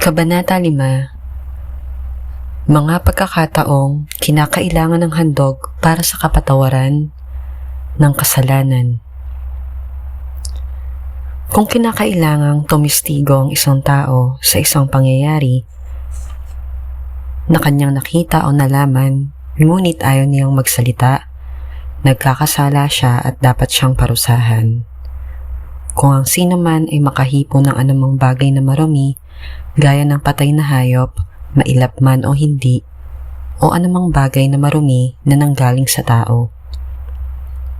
Kabanata 5 Mga pagkakataong kinakailangan ng handog para sa kapatawaran ng kasalanan. Kung kinakailangang tumistigo ang isang tao sa isang pangyayari na kanyang nakita o nalaman, ngunit ayaw niyang magsalita, nagkakasala siya at dapat siyang parusahan. Kung ang sino man ay makahipo ng anumang bagay na marumi, gaya ng patay na hayop, mailap man o hindi, o anumang bagay na marumi na nanggaling sa tao.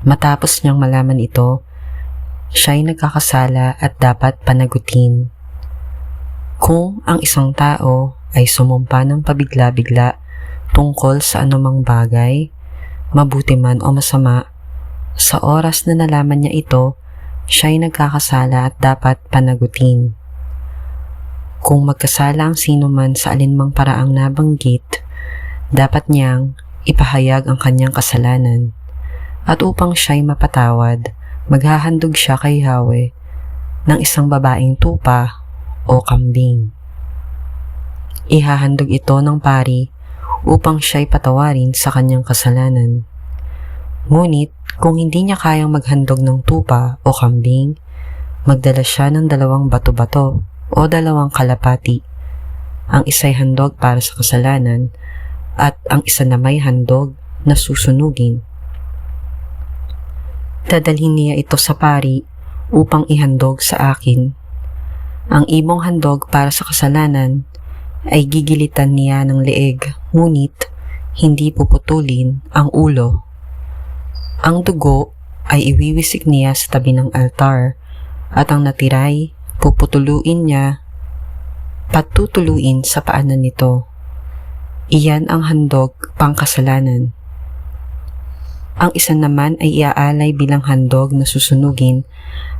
Matapos niyang malaman ito, siya ay nagkakasala at dapat panagutin. Kung ang isang tao ay sumumpa ng pabigla-bigla tungkol sa anumang bagay, mabuti man o masama, sa oras na nalaman niya ito, siya ay nagkakasala at dapat panagutin. Kung magkasala ang sino man sa alinmang paraang nabanggit, dapat niyang ipahayag ang kanyang kasalanan. At upang siya'y mapatawad, maghahandog siya kay Yahweh ng isang babaeng tupa o kambing. Ihahandog ito ng pari upang siya'y patawarin sa kanyang kasalanan. Ngunit kung hindi niya kayang maghandog ng tupa o kambing, magdala siya ng dalawang bato-bato o dalawang kalapati. Ang isa'y handog para sa kasalanan at ang isa na may handog na susunugin. Dadalhin niya ito sa pari upang ihandog sa akin. Ang imong handog para sa kasalanan ay gigilitan niya ng leeg, ngunit hindi puputulin ang ulo. Ang dugo ay iwiwisik niya sa tabi ng altar at ang natiray puputuluin niya patutuluin sa paanan nito. Iyan ang handog pangkasalanan. Ang isa naman ay iaalay bilang handog na susunugin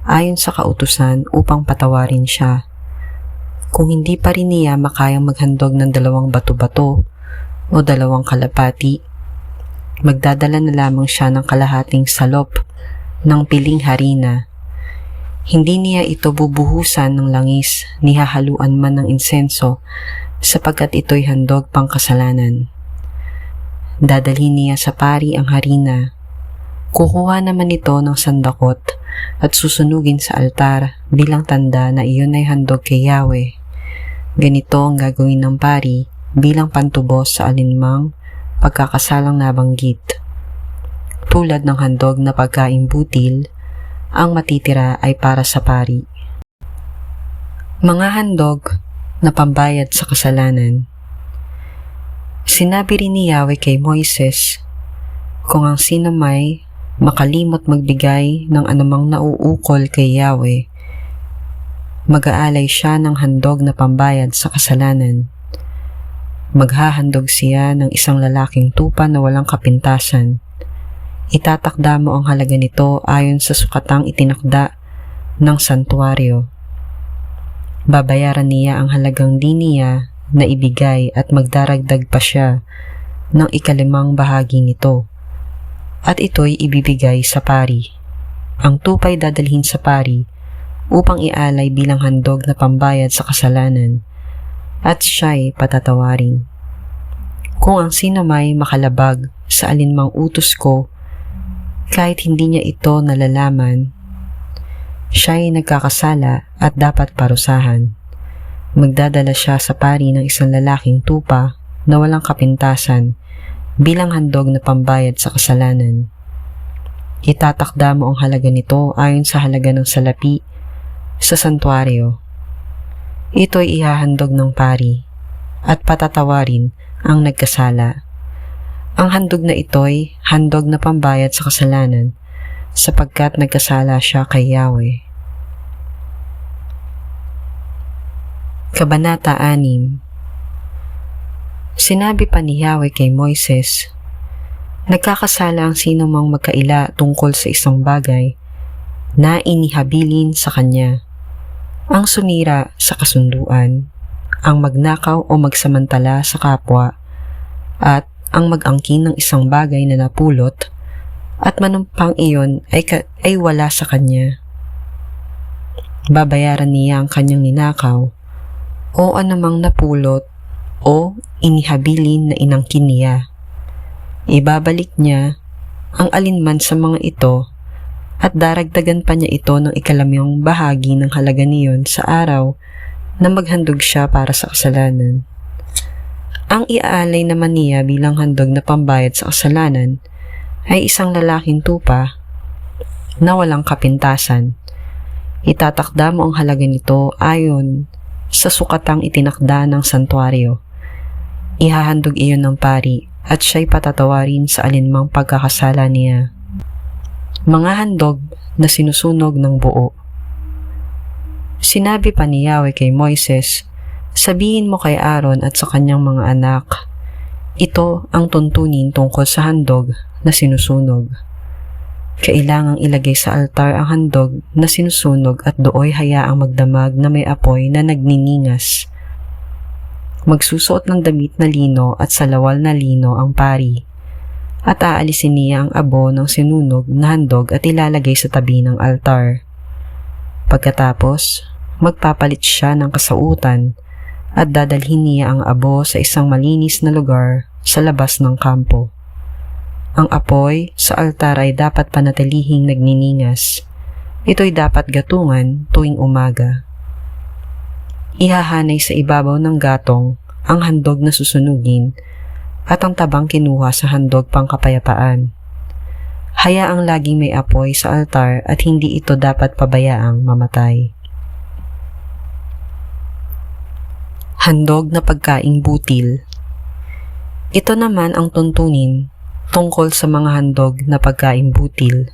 ayon sa kautusan upang patawarin siya. Kung hindi pa rin niya makayang maghandog ng dalawang bato-bato o dalawang kalapati, magdadala na lamang siya ng kalahating salop ng piling harina. Hindi niya ito bubuhusan ng langis ni hahaluan man ng insenso sapagkat ito'y handog pang kasalanan. Dadalhin niya sa pari ang harina. Kukuha naman ito ng sandakot at susunugin sa altar bilang tanda na iyon ay handog kay Yahweh. Ganito ang gagawin ng pari bilang pantubos sa alinmang pagkakasalang nabanggit. Tulad ng handog na pagkain butil, ang matitira ay para sa pari. Mga handog na pambayad sa kasalanan. Sinabi rin ni Yahweh kay Moises, kung ang sino may makalimot magbigay ng anumang nauukol kay Yahweh, mag-aalay siya ng handog na pambayad sa kasalanan. Maghahandog siya ng isang lalaking tupa na walang kapintasan. Itatakda mo ang halaga nito ayon sa sukatang itinakda ng santuario. Babayaran niya ang halagang di niya na ibigay at magdaragdag pa siya ng ikalimang bahagi nito. At ito'y ibibigay sa pari. Ang tupay dadalhin sa pari upang ialay bilang handog na pambayad sa kasalanan at siya'y patatawarin. Kung ang sino may makalabag sa alinmang utos ko, kahit hindi niya ito nalalaman, siya'y nagkakasala at dapat parusahan. Magdadala siya sa pari ng isang lalaking tupa na walang kapintasan bilang handog na pambayad sa kasalanan. Itatakda mo ang halaga nito ayon sa halaga ng salapi sa santuario. Ito'y ihahandog ng pari at patatawarin ang nagkasala. Ang handog na ito'y handog na pambayad sa kasalanan sapagkat nagkasala siya kay Yahweh. Kabanata 6 Sinabi pa ni Yahweh kay Moises, Nagkakasala ang sino mang magkaila tungkol sa isang bagay na inihabilin sa kanya. Ang sumira sa kasunduan, ang magnakaw o magsamantala sa kapwa, at ang mag-angkin ng isang bagay na napulot at manumpang iyon ay, ka- ay wala sa kanya. Babayaran niya ang kanyang ninakaw o anumang napulot o inihabilin na inangkin niya. Ibabalik niya ang alinman sa mga ito at daragdagan pa niya ito ng ikalamyong bahagi ng halaga niyon sa araw na maghandog siya para sa kasalanan. Ang iaalay naman niya bilang handog na pambayad sa kasalanan ay isang lalaking tupa na walang kapintasan. Itatakda mo ang halaga nito ayon sa sukatang itinakda ng santuario. Ihahandog iyon ng pari at siya'y patatawarin sa alinmang pagkakasala niya. Mga handog na sinusunog ng buo. Sinabi pa ni Yahweh kay Moises, Sabihin mo kay Aaron at sa kanyang mga anak, ito ang tuntunin tungkol sa handog na sinusunog. Kailangang ilagay sa altar ang handog na sinusunog at dooy hayaang magdamag na may apoy na nagniningas. Magsusuot ng damit na lino at salawal na lino ang pari at aalisin niya ang abo ng sinunog na handog at ilalagay sa tabi ng altar. Pagkatapos, magpapalit siya ng kasautan at dadalhin niya ang abo sa isang malinis na lugar sa labas ng kampo. Ang apoy sa altar ay dapat panatilihing nagniningas. Ito'y dapat gatungan tuwing umaga. Ihahanay sa ibabaw ng gatong ang handog na susunugin at ang tabang kinuha sa handog pangkapayapaan. Hayaang laging may apoy sa altar at hindi ito dapat pabayaang mamatay. Handog na pagkaing butil. Ito naman ang tuntunin tungkol sa mga handog na pagkaing butil.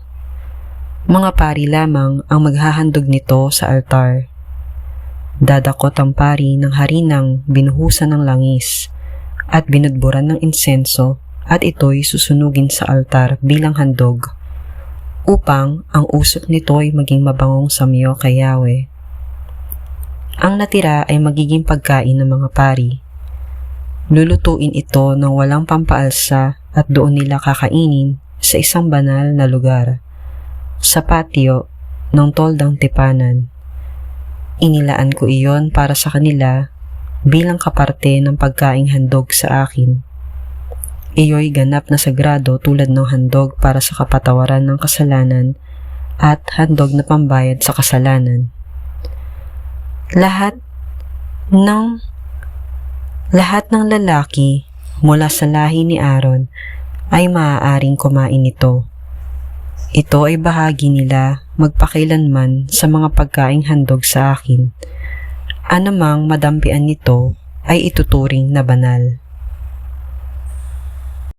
Mga pari lamang ang maghahandog nito sa altar. Dadakot ang pari ng harinang binuhusan ng langis at binudburan ng insenso at ito'y susunugin sa altar bilang handog upang ang usok nito'y maging mabangong samyo kay Yahweh. Ang natira ay magiging pagkain ng mga pari. Lulutuin ito ng walang pampaalsa at doon nila kakainin sa isang banal na lugar, sa patio ng toldang tipanan. Inilaan ko iyon para sa kanila bilang kaparte ng pagkaing handog sa akin. Iyo'y ganap na sagrado tulad ng handog para sa kapatawaran ng kasalanan at handog na pambayad sa kasalanan lahat ng lahat ng lalaki mula sa lahi ni Aaron ay maaaring kumain nito. Ito ay bahagi nila magpakailanman sa mga pagkaing handog sa akin. Anumang madampian nito ay ituturing na banal.